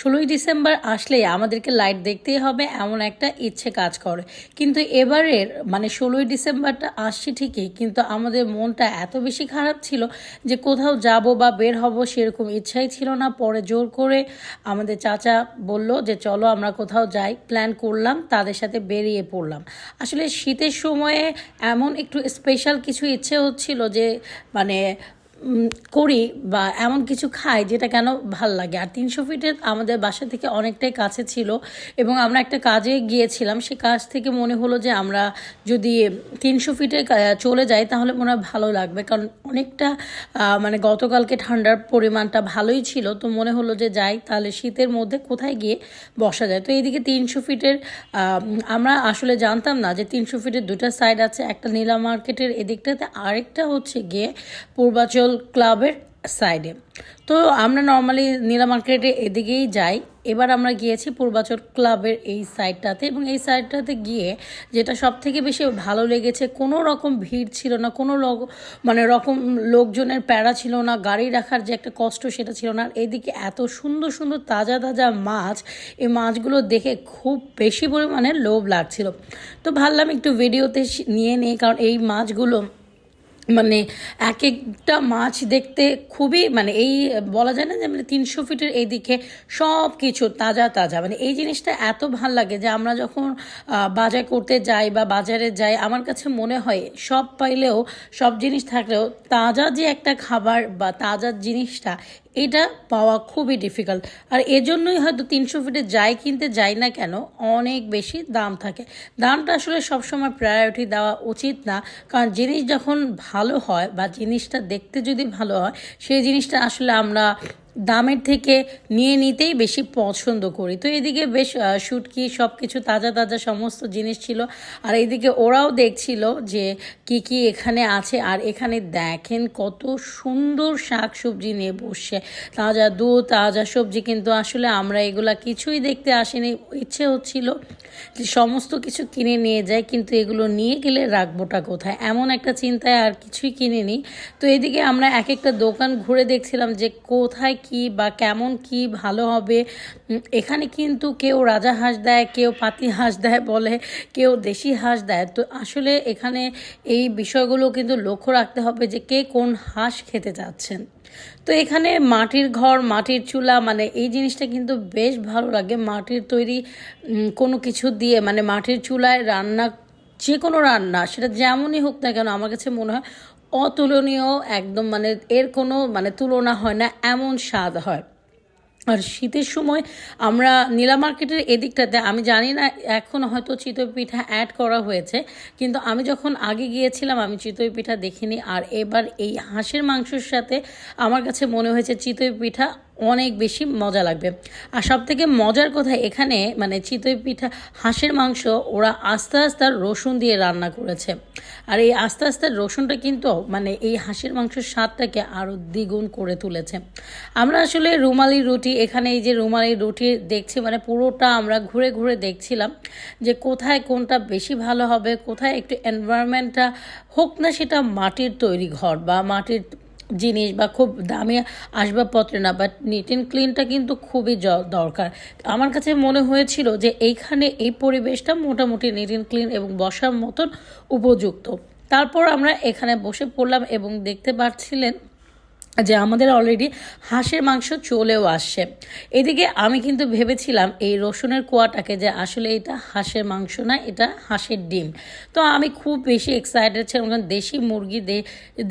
ষোলোই ডিসেম্বর আসলেই আমাদেরকে লাইট দেখতেই হবে, এমন একটা ইচ্ছে কাজ করে। কিন্তু এবারের মানে ষোলোই ডিসেম্বরটা আসছে ঠিকই, কিন্তু আমাদের মনটা এত বেশি খারাপ ছিল যে কোথাও যাব বা বের হব সেরকম ইচ্ছাই ছিল না। পরে জোর করে আমাদের চাচা বলল যে, চলো আমরা কোথাও যাই। প্ল্যান করলাম, তাদের সাথে বেরিয়ে পড়লাম। আসলে শীতের সময়ে এমন একটু স্পেশাল কিছু ইচ্ছে হচ্ছিল যে মানে করি বা এমন কিছু খাই যেটা কেন ভালো লাগে। আর তিনশো ফিটের আমাদের বাসা থেকে অনেকটাই কাছে ছিল এবং আমরা একটা কাজে গিয়েছিলাম। সে কাজ থেকে মনে হলো যে আমরা যদি তিনশো ফিটে চলে যাই তাহলে মনে হয় ভালো লাগবে। কারণ অনেকটা মানে গতকালকে ঠান্ডার পরিমাণটা ভালোই ছিল। তো মনে হলো যে যাই তাহলে শীতের মধ্যে কোথায় গিয়ে বসা যায়। তো এইদিকে তিনশো ফিটের আমরা আসলে জানতাম না যে তিনশো ফিটের দুটা সাইড আছে, একটা নীলা মার্কেটের এদিকটাতে আরেকটা হচ্ছে গিয়ে পূর্বাচল ক্লাবের সাইডে। তো আমরা নর্মালি নীলা মার্কেটে এদিকেই যাই। এবার আমরা গিয়েছি পূর্বাচল ক্লাবের এই সাইডটাতে এবং এই সাইডটাতে গিয়ে যেটা সব থেকে বেশি ভালো লেগেছে, কোনো রকম ভিড় ছিল না, কোনো মানে রকম লোকজনের প্যারা ছিল না, গাড়ি রাখার যে একটা কষ্ট সেটা ছিল না। আর এদিকে এত সুন্দর সুন্দর তাজা তাজা মাছ, এই মাছগুলো দেখে খুব বেশি পরিমাণে লোভ লাগছিল। তো ভাবলাম একটু ভিডিওতে নিয়ে নিই, কারণ এই মাছগুলো মানে এক একটা মাছ দেখতে খুবই মানে এই বলা যায় না যে মানে তিনশো ফিটের এইদিকে সব কিছু তাজা তাজা। মানে এই জিনিসটা এত ভালো লাগে যে আমরা যখন বাজার করতে যাই বা বাজারে যাই, আমার কাছে মনে হয় সব পাইলেও, সব জিনিস থাকলেও তাজা যে একটা খাবার বা তাজা জিনিসটা এটা পাওয়া খুবই ডিফিকাল্ট আর এজন্যই হয়তো তিনশো ফিটে যাই কিনতে যাই না কেন, অনেক বেশি দাম থাকে। দামটা আসলে সবসময় প্রায়োরিটি দেওয়া উচিত না। কারণ জিনিস যখন ভালো হয় বা জিনিসটা দেখতে যদি ভালো হয়, সেই জিনিসটা আসলে আমরা দামের থেকে নিয়ে নিতেই বেশি পছন্দ করি। তো এদিকে বেশ শুটকি সব কিছু তাজা তাজা সমস্ত জিনিস ছিল। আর এদিকে ওরাও দেখছিল যে কি কি এখানে আছে। আর এখানে দেখেন কত সুন্দর শাক সবজি নিয়ে বসছে। তাজা দুধ, তাজা সবজি কিন্তু আসলে আমরা এগুলা কিছুই দেখতে আসিনি। ইচ্ছে হচ্ছিল যে সমস্ত কিছু কিনে নিয়ে যাই, কিন্তু এগুলো নিয়ে গেলে রাখবোটা কোথায়? এমন একটা চিন্তায় আর কিছুই কিনিনি। তো এদিকে আমরা এক একটা দোকান ঘুরে দেখছিলাম যে কোথায় কি বা কেমন কি ভালো হবে? এখানে কিন্তু কেউ রাজা হাঁস দেয়, কেউ পাতি হাঁস দেয় বলে, কেউ দেশি হাঁস দেয়। তো আসলে এখানে এই বিষয়গুলো কিন্তু লক্ষ্য রাখতে হবে যে কে কোন হাঁস খেতে চাচ্ছেন। তো এখানে মাটির ঘর, মাটির চুলা মানে এই জিনিসটা কিন্তু বেশ ভালো লাগে। মাটির তৈরি কোনো কিছু দিয়ে মানে মাটির চুলায় রান্না, যে কোনো রান্না, সেটা যেমনই হোক না কেন, আমার কাছে মনে হয় অতুলনীয়, একদম মানে এর কোনো মানে তুলনা হয় না, এমন স্বাদ হয়। আর শীতের সময় আমরা নীলা মার্কেটের এদিকটাতে, আমি জানি না এখন হয়তো চিতই পিঠা অ্যাড করা হয়েছে, কিন্তু আমি যখন আগে গিয়েছিলাম, আমি চিতই পিঠা দেখিনি, আর এবার এই হাঁসের মাংসের সাথে আমার কাছে মনে হয়েছে চিতই পিঠা অনেক বেশি মজা লাগবে। আর সব থেকে মজার কথা এখানে মানে চিতই পিঠা, হাঁসের মাংস, ওরা আস্তে আস্তে রসুন দিয়ে রান্না করেছে। আর এই আস্তে আস্তে রসুনটা কিন্তু মানে এই হাঁসের মাংসের স্বাদটাকে আরও দ্বিগুণ করে তুলেছে। আমরা আসলে রুমালি রুটি, এখানে এই যে রুমালি রুটি দেখছি মানে পুরোটা আমরা ঘুরে ঘুরে দেখছিলাম যে কোথায় কোনটা বেশি ভালো হবে, কোথায় একটু এনভায়রনমেন্টটা হোক না, সেটা মাটির তৈরি ঘর বা মাটির জিনিস বা খুব দামি আসবাবপত্রে না বাট নিট অ্যান্ড ক্লিনটা কিন্তু খুবই দরকার। আমার কাছে মনে হয়েছিল যে এইখানে এই পরিবেশটা মোটামুটি নিট অ্যান্ড ক্লিন এবং বসার মতন উপযুক্ত। তারপর আমরা এখানে বসে পড়লাম এবং দেখতে পাচ্ছিলেন যে আমাদের অলরেডি হাঁসের মাংস চলেও আসছে। এদিকে আমি কিন্তু ভেবেছিলাম এই রসুনের কোয়াটাকে যে আসলে এটা হাঁসের মাংস না, এটা হাঁসের ডিম। তো আমি খুব বেশি এক্সাইটেড ছিলাম, কারণ দেশি মুরগি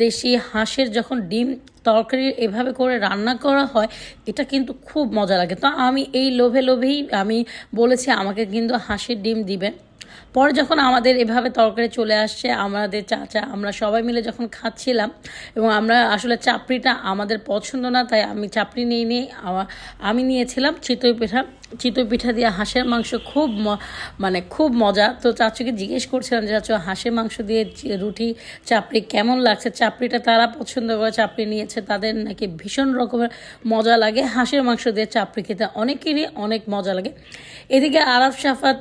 দেশি হাঁসের যখন ডিম তরকারি এভাবে করে রান্না করা হয়, এটা কিন্তু খুব মজা লাগে। তো আমি এই লোভে লোভেই আমি বলেছি আমাকে কিন্তু হাঁসের ডিম দিবেন। পরে যখন আমাদের এভাবে তরকারি চলে আসছে, আমাদের চাচা, আমরা সবাই মিলে যখন খাচ্ছিলাম, এবং আমরা আসলে চাপড়িটা আমাদের পছন্দ না, তাই আমি চাপড়ি নিয়ে নিয়ে আমি নিয়েছিলাম চিতই পিঠা। চিতই পিঠা দিয়ে হাঁসের মাংস খুব মানে খুব মজা। তো চাচুকে জিজ্ঞেস করছিলাম যে, চাচু, হাঁসের মাংস দিয়ে রুটি, চাপড়ি কেমন লাগছে? চাপড়িটা তারা পছন্দ করে চাপড়ি নিয়েছে, তাদের নাকি ভীষণ রকমের মজা লাগে হাঁসের মাংস দিয়ে চাপড়ি খেতে। অনেকেরই অনেক মজা লাগে। এদিকে আরব সাফাত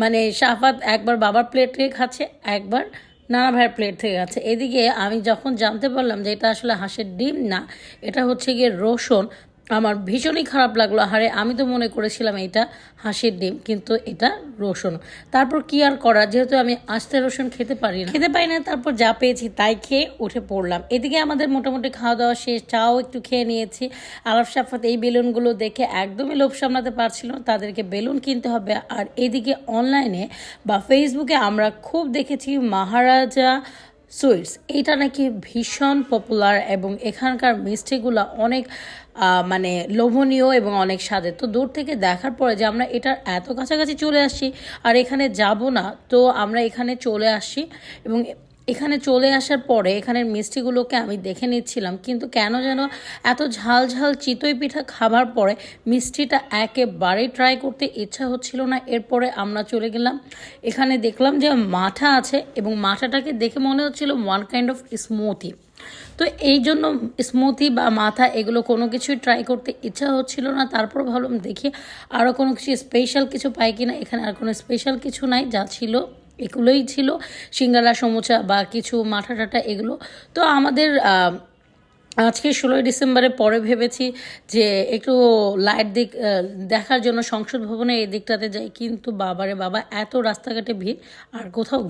মানে শাহফাত একবার বাবার প্লেট থেকে খাচ্ছে, একবার নানা ভাইয়ের প্লেট থেকে খাচ্ছে। এদিকে আমি যখন জানতে পারলাম যে এটা আসলে হাঁসের ডিম না, এটা হচ্ছে গিয়ে রসুন আমার ভীষণই খারাপ লাগল। আরে, আমি তো মনে করেছিলাম এটা হাঁসের ডিম, কিন্তু এটা রসুন। তারপর কি আর করা? যেহেতু আমি আস্তে রসুন খেতে পারি না। খেতে পারি না, তারপর যা পেয়েছি তাই খেয়ে উঠে পড়লাম। এদিকে আমাদের মোটামুটি খাওয়া দাওয়া শেষ, চাও একটু খেয়ে নিয়েছি। আলাপ সাফাত এই বেলুনগুলো দেখে একদমই লোভ সামলাতে পারছিল তাদেরকে বেলুন কিনতে হবে। আর এদিকে অনলাইনে বা ফেসবুকে আমরা খুব দেখেছি মহারাজা সুইটস। এইটা নাকি ভীষণ পপুলার এবং এখানকার মিষ্টিগুলো অনেক মানে লোভনীয় এবং অনেক স্বাদের। তো দূর থেকে দেখার পরে যে আমরা এটার এত কাছাকাছি চলে আসি আর এখানে যাব না, তো আমরা এখানে চলে আসি এবং এখানে চলে আসার পরে এখানের মিষ্টিগুলোকে আমি দেখে নিচ্ছিলাম, কিন্তু কেন যেন এত ঝাল ঝাল চিতই পিঠা খাবার পরে মিষ্টিটা একেবারেই ট্রাই করতে ইচ্ছা হচ্ছিল না। এরপরে আমরা চলে গেলাম, এখানে দেখলাম যে মাঠা আছে এবং মাঠাটাকে দেখে মনে হচ্ছিল ওয়ান কাইন্ড অফ স্মুথি তো এই জন্য স্মুথি বা মাথা এগুলো কোনো কিছুই ট্রাই করতে ইচ্ছা হচ্ছিল না। তারপর ভাবলাম দেখি আরও কোনো কিছু স্পেশাল কিছু পাই কিনা। এখানে আর কোনো স্পেশাল কিছু নাই, যা ছিল এগুলোই ছিল, সিঙ্গারা, সমুচা বা কিছু মাঠা টাটা এগুলো। তো আমাদের আজকে ষোলোই ডিসেম্বরে পরে ভেবেছি যে একটু লাইট দিক দেখার জন্য সংসদ ভবনে এই দিকটাতে যাই, কিন্তু বাবারে বাবা, এত রাস্তাঘাটে ভিড়, আর কোথাও